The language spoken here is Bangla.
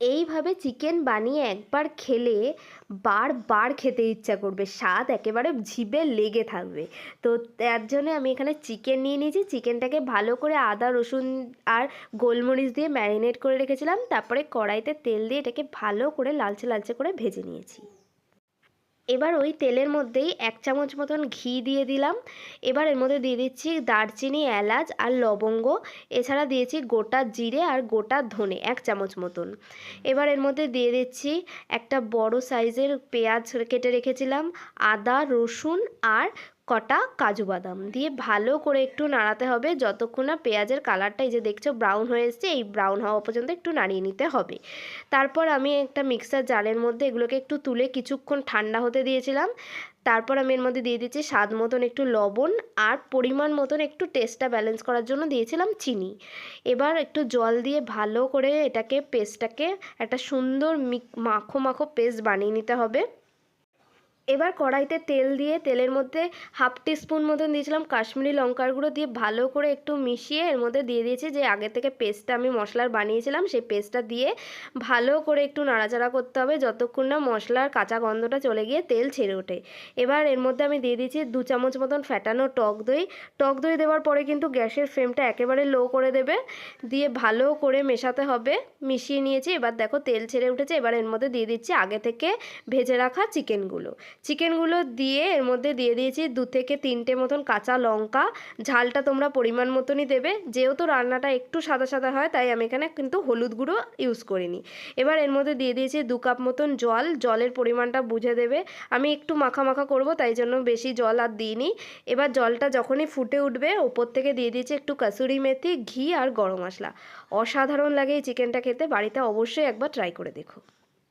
এইভাবে চিকেন বানিয়ে একবার খেলে বারবার খেতে ইচ্ছা করবে। স্বাদ একেবারে জিভে লেগে থাকবে। তো তার জন্য আমি এখানে চিকেন নিয়ে নিয়েছি। চিকেনটাকে ভালো করে আদা, রসুন আর গোলমরিচ দিয়ে ম্যারিনেট করে রেখেছিলাম। তারপরে কড়াইতে তেল দিয়ে এটাকে ভালো করে লালচে লালচে করে ভেজে নিয়েছি। এবার ওই তেলের মধ্যেই এক চামচ মতন ঘি দিয়ে দিলাম। এবার এর মধ্যে দিয়ে দিচ্ছি দারচিনি, এলাচ আর লবঙ্গ। এছাড়া দিয়েছি গোটা জিরে আর গোটা ধনে, এক চামচ মতন। এবার এর মধ্যে দিয়ে দিচ্ছি একটা বড় সাইজের পেঁয়াজ কেটে রেখেছিলাম, আদা, রসুন আর কটা কাজু বাদাম দিয়ে ভালো করে একটু নাড়াতে হবে। যতক্ষণ না পেঁয়াজের কালারটা এই যে দেখছ ব্রাউন হয়ে এসছে, এই ব্রাউন হওয়া পর্যন্ত একটু নাড়িয়ে নিতে হবে। তারপর আমি একটা মিক্সার জারের মধ্যে এগুলোকে একটু তুলে কিছুক্ষণ ঠান্ডা হতে দিয়েছিলাম। তারপর আমি এর মধ্যে দিয়ে দিচ্ছি স্বাদ মতন একটু লবণ আর পরিমাণ মতন একটু টেস্টটা ব্যালেন্স করার জন্য দিয়েছিলাম চিনি। এবার একটু জল দিয়ে ভালো করে এটাকে পেস্টটাকে একটা সুন্দর মাখো মাখো পেস্ট বানিয়ে নিতে হবে। এবার কড়াইতে তেল দিয়ে, তেলের মধ্যে হাফ টিস্পুন মতন দিয়েছিলাম, কাশ্মীরি লঙ্কার গুঁড়ো দিয়ে ভালো করে একটু মিশিয়ে এর মধ্যে দিয়ে দিয়েছি যে আগে থেকে পেস্টটা আমি মশলার বানিয়েছিলাম, সেই পেস্টটা দিয়ে ভালো করে একটু নাড়াচাড়া করতে হবে যতক্ষণ না মশলার কাঁচা গন্ধটা চলে গিয়ে তেল ছেড়ে ওঠে। এবার এর মধ্যে আমি দিয়ে দিয়েছি দু চামচ মতন ফ্যাটানো টক দই। টক দই দেওয়ার পরে কিন্তু গ্যাসের ফ্লেমটা একেবারে লো করে দেবে, দিয়ে ভালো করে মেশাতে হবে, মিশিয়ে নিয়েছি। এবার দেখো তেল ছেড়ে উঠেছে, এবার এর মধ্যে দিয়ে দিচ্ছি আগে থেকে ভেজে রাখা চিকেনগুলো। চিকেনগুলো দিয়ে এর মধ্যে দিয়ে দিয়েছি দু থেকে তিনটে মতন কাঁচা লঙ্কা। ঝালটা তোমরা পরিমাণ মতনই দেবে। যেহেতু রান্নাটা একটু সাদা সাদা হয়, তাই আমি এখানে কিন্তু হলুদ গুঁড়ো ইউজ করিনি। এবার এর মধ্যে দিয়ে দিয়েছি দু কাপ মতন জল। জলের পরিমাণটা বুঝে দেবে। আমি একটু মাখা মাখা করব, তাই জন্য বেশি জল আর দিইনি। এবার জলটা যখনই ফুটে উঠবে, ওপর থেকে দিয়ে দিয়েছি একটু কাসুরি মেথি, ঘি আর গরম মশলা। অসাধারণ লাগে এই চিকেনটা খেতে। বাড়িতে অবশ্যই একবার ট্রাই করে দেখো।